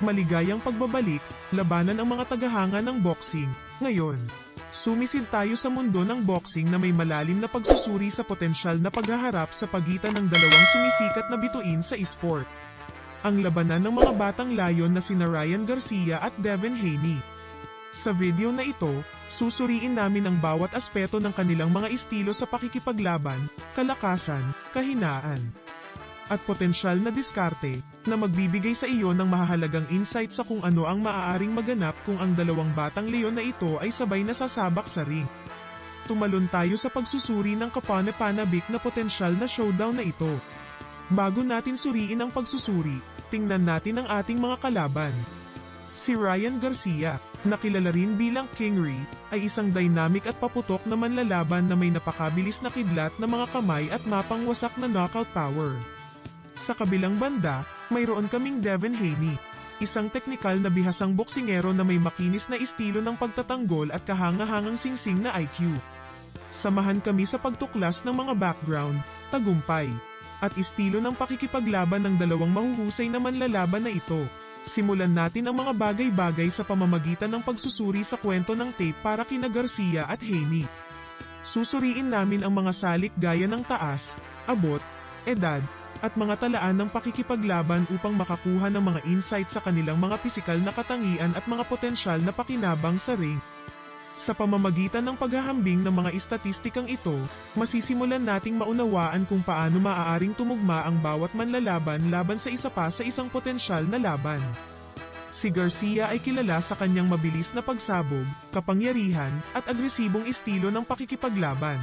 Maligayang pagbabalik, labanan ang mga tagahanga ng boxing. Ngayon, sumisid tayo sa mundo ng boxing na may malalim na pagsusuri sa potensyal na paghaharap sa pagitan ng dalawang sumisikat na bituin sa esport. Ang labanan ng mga batang layon na sina Ryan Garcia at Devin Haney. Sa video na ito, susuriin namin ang bawat aspeto ng kanilang mga estilo sa pakikipaglaban, kalakasan, kahinaan, at potensyal na diskarte, na magbibigay sa iyo ng mahahalagang insight sa kung ano ang maaaring maganap kung ang dalawang batang leon na ito ay sabay na sasabak sa ring. Tumalon tayo sa pagsusuri ng kapana-panabik na potensyal na showdown na ito. Bago natin suriin ang pagsusuri, tingnan natin ang ating mga kalaban. Si Ryan Garcia, nakilala rin bilang King Ree, ay isang dynamic at paputok na manlalaban na may napakabilis na kidlat na mga kamay at mapangwasak na knockout power. Sa kabilang banda, mayroon kaming Devin Haney, isang teknikal na bihasang boksingero na may makinis na estilo ng pagtatanggol at kahanga-hangang singsing na IQ. Samahan kami sa pagtuklas ng mga background, tagumpay, at estilo ng pakikipaglaban ng dalawang mahuhusay na manlalaban na ito. Simulan natin ang mga bagay-bagay sa pamamagitan ng pagsusuri sa kwento ng tape para kina Garcia at Haney. Susuriin namin ang mga salik gaya ng taas, abot, edad, at mga talaan ng pakikipaglaban upang makakuha ng mga insight sa kanilang mga pisikal na katangian at mga potensyal na pakinabang sa ring. Sa pamamagitan ng paghahambing ng mga istatistikang ito, masisimulan nating maunawaan kung paano maaaring tumugma ang bawat manlalaban laban sa isa pa sa isang potensyal na laban. Si Garcia ay kilala sa kanyang mabilis na pagsabog, kapangyarihan, at agresibong estilo ng pakikipaglaban.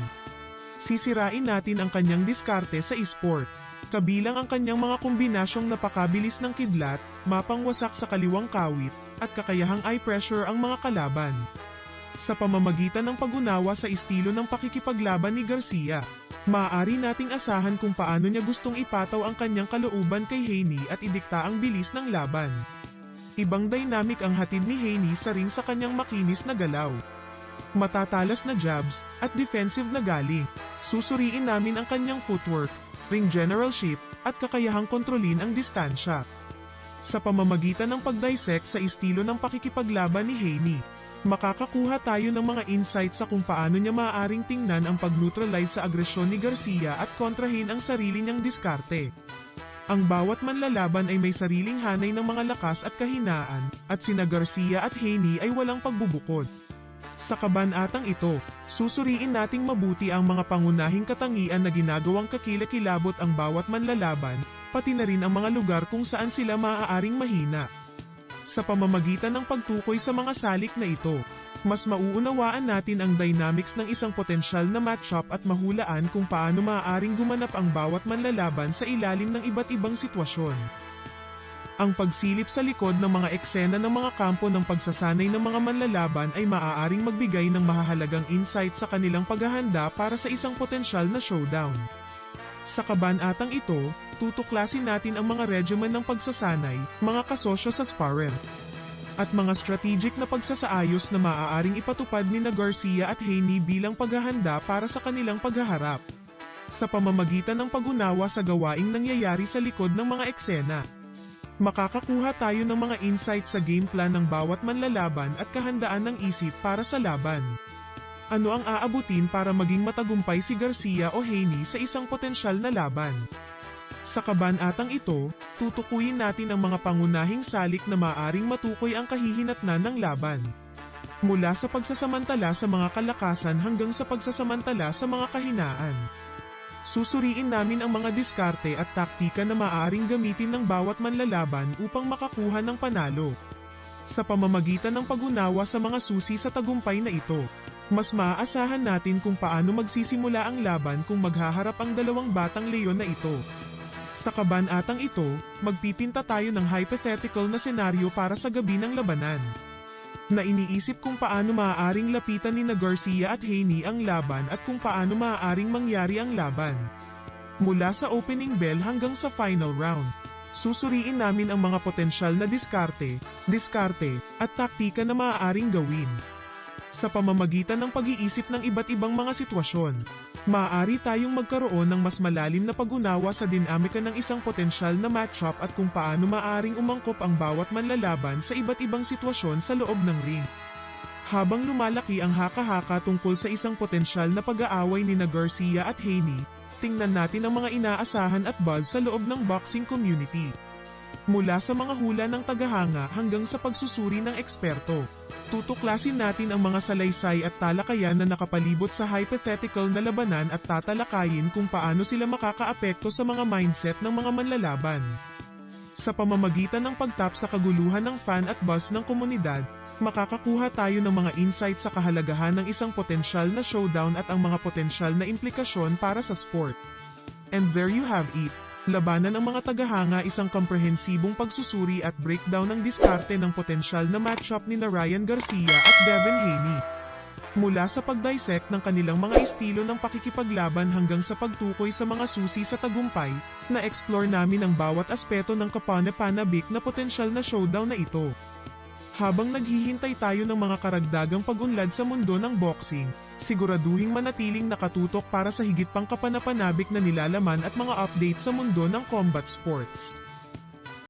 Sisirain natin ang kanyang diskarte sa esport. Kabilang ang kanyang mga kombinasyong napakabilis ng kidlat, mapangwasak sa kaliwang kawit, at kakayahang eye pressure ang mga kalaban. Sa pamamagitan ng pag-unawa sa estilo ng pakikipaglaban ni Garcia, maaari nating asahan kung paano niya gustong ipataw ang kanyang kalooban kay Haney at idikta ang bilis ng laban. Ibang dynamic ang hatid ni Haney sa ring sa kanyang makinis na galaw. Matatalas na jabs, at defensive na galing. Susuriin namin ang kanyang footwork, ring generalship, at kakayahang kontrolin ang distansya. Sa pamamagitan ng pagdissect sa estilo ng pakikipaglaban ni Haney, makakakuha tayo ng mga insight sa kung paano niya maaaring tingnan ang pag-neutralize sa agresyon ni Garcia at kontrahin ang sarili niyang diskarte. Ang bawat manlalaban ay may sariling hanay ng mga lakas at kahinaan, at sina Garcia at Haney ay walang pagbubukod. Sa kabanatang ito, susuriin nating mabuti ang mga pangunahing katangian na ginagawang kakilakilabot ang bawat manlalaban, pati na rin ang mga lugar kung saan sila maaaring mahina. Sa pamamagitan ng pagtukoy sa mga salik na ito, mas mauunawaan natin ang dynamics ng isang potensyal na matchup at mahulaan kung paano maaaring gumanap ang bawat manlalaban sa ilalim ng iba't ibang sitwasyon. Ang pagsilip sa likod ng mga eksena ng mga kampo ng pagsasanay ng mga manlalaban ay maaaring magbigay ng mahahalagang insight sa kanilang paghahanda para sa isang potensyal na showdown. Sa kabanatang ito, tutuklasin natin ang mga regimen ng pagsasanay, mga kasosyo sa sparring, at mga strategic na pagsasaayos na maaaring ipatupad ni na Garcia at Haney bilang paghahanda para sa kanilang paghaharap. Sa pamamagitan ng pag-unawa sa gawaing nangyayari sa likod ng mga eksena, makakakuha tayo ng mga insight sa game plan ng bawat manlalaban at kahandaan ng isip para sa laban. Ano ang aabutin para maging matagumpay si Garcia o Haney sa isang potensyal na laban? Sa kabanatang ito, tutukuyin natin ang mga pangunahing salik na maaring matukoy ang kahihinatnan ng laban. Mula sa pagsasamantala sa mga kalakasan hanggang sa pagsasamantala sa mga kahinaan. Susuriin namin ang mga diskarte at taktika na maaaring gamitin ng bawat manlalaban upang makakuha ng panalo. Sa pamamagitan ng pag-unawa sa mga susi sa tagumpay na ito, mas maaasahan natin kung paano magsisimula ang laban kung maghaharap ang dalawang batang leon na ito. Sa kabanatang ito, magpipinta tayo ng hypothetical na senaryo para sa gabi ng labanan. Na iniisip kung paano maaaring lapitan ni na Garcia at Haney ang laban at kung paano maaaring mangyari ang laban. Mula sa opening bell hanggang sa final round, susuriin namin ang mga potensyal na diskarte, diskarte, at taktika na maaaring gawin. Sa pamamagitan ng pag-iisip ng iba't ibang mga sitwasyon. Maaari tayong magkaroon ng mas malalim na pag-unawa sa dinamika ng isang potensyal na matchup at kung paano maaring umangkop ang bawat manlalaban sa iba't ibang sitwasyon sa loob ng ring. Habang lumalaki ang haka-haka tungkol sa isang potensyal na pag-aaway ni na Garcia at Haney, tingnan natin ang mga inaasahan at buzz sa loob ng boxing community. Mula sa mga hula ng tagahanga hanggang sa pagsusuri ng eksperto, tutuklasin natin ang mga salaysay at talakayan na nakapalibot sa hypothetical na labanan at tatalakayin kung paano sila makakaapekto sa mga mindset ng mga manlalaban. Sa pamamagitan ng pagtap sa kaguluhan ng fan at buzz ng komunidad, makakakuha tayo ng mga insight sa kahalagahan ng isang potensyal na showdown at ang mga potensyal na implikasyon para sa sport. And there you have it. Labanan ng mga tagahanga isang komprehensibong pagsusuri at breakdown ng diskarte ng potensyal na matchup ni Ryan Garcia at Devin Haney. Mula sa pag-dissect ng kanilang mga estilo ng pakikipaglaban hanggang sa pagtukoy sa mga susi sa tagumpay, na-explore namin ang bawat aspeto ng kapane-panabik na potensyal na showdown na ito. Habang naghihintay tayo ng mga karagdagang pag-unlad sa mundo ng boxing, siguraduhing manatiling nakatutok para sa higit pang kapanapanabik na nilalaman at mga update sa mundo ng combat sports.